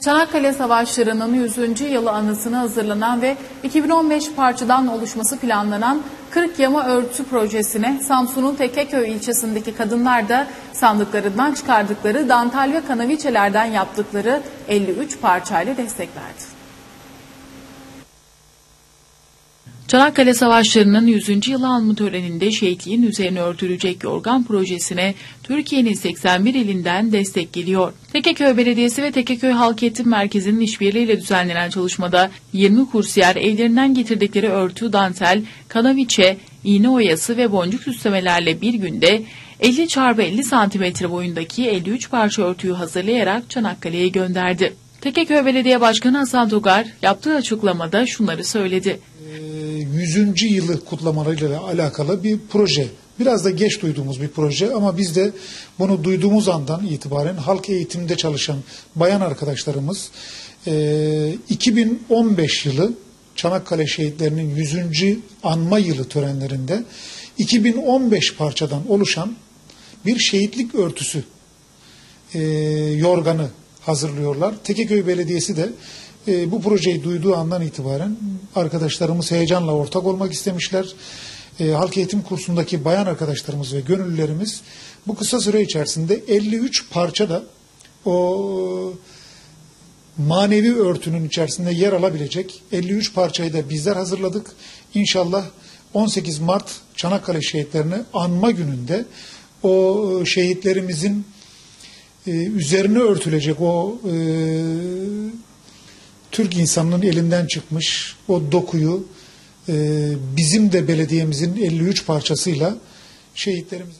Çanakkale Savaşları'nın 100. yılı anısına hazırlanan ve 2015 parçadan oluşması planlanan 40 yama örtü projesine Samsun'un Tekeköy ilçesindeki kadınlar da sandıklarından çıkardıkları dantel ve kanaviçelerden yaptıkları 53 parçayla destek verdi. Çanakkale Savaşları'nın 100. yılı anma töreninde şehitliğin üzerine örtülecek yorgan projesine Türkiye'nin 81 ilinden destek geliyor. Tekeköy Belediyesi ve Tekeköy Halk Eğitim Merkezi'nin işbirliğiyle düzenlenen çalışmada 20 kursiyer evlerinden getirdikleri örtü, dantel, kanaviçe, iğne oyası ve boncuk süslemelerle bir günde 50 x 50 santimetre boyundaki 53 parça örtüyü hazırlayarak Çanakkale'ye gönderdi. Tekeköy Belediye Başkanı Hasan Togar yaptığı açıklamada şunları söyledi. 100. yılı kutlamalarıyla alakalı bir proje. Biraz da geç duyduğumuz bir proje ama biz de bunu duyduğumuz andan itibaren halk eğitimde çalışan bayan arkadaşlarımız 2015 yılı Çanakkale şehitlerinin 100. anma yılı törenlerinde 2015 parçadan oluşan bir şehitlik örtüsü yorganı hazırlıyorlar. Tekeköy Belediyesi de e, bu projeyi duyduğu andan itibaren arkadaşlarımız heyecanla ortak olmak istemişler. E, halk eğitim kursundaki bayan arkadaşlarımız ve gönüllülerimiz bu kısa süre içerisinde 53 parça da o manevi örtünün içerisinde yer alabilecek 53 parçayı da bizler hazırladık. İnşallah 18 Mart Çanakkale şehitlerini anma gününde o şehitlerimizin e, üzerine örtülecek o e, Türk insanının elinden çıkmış o dokuyu e, bizim de belediyemizin 53 parçasıyla şehitlerimiz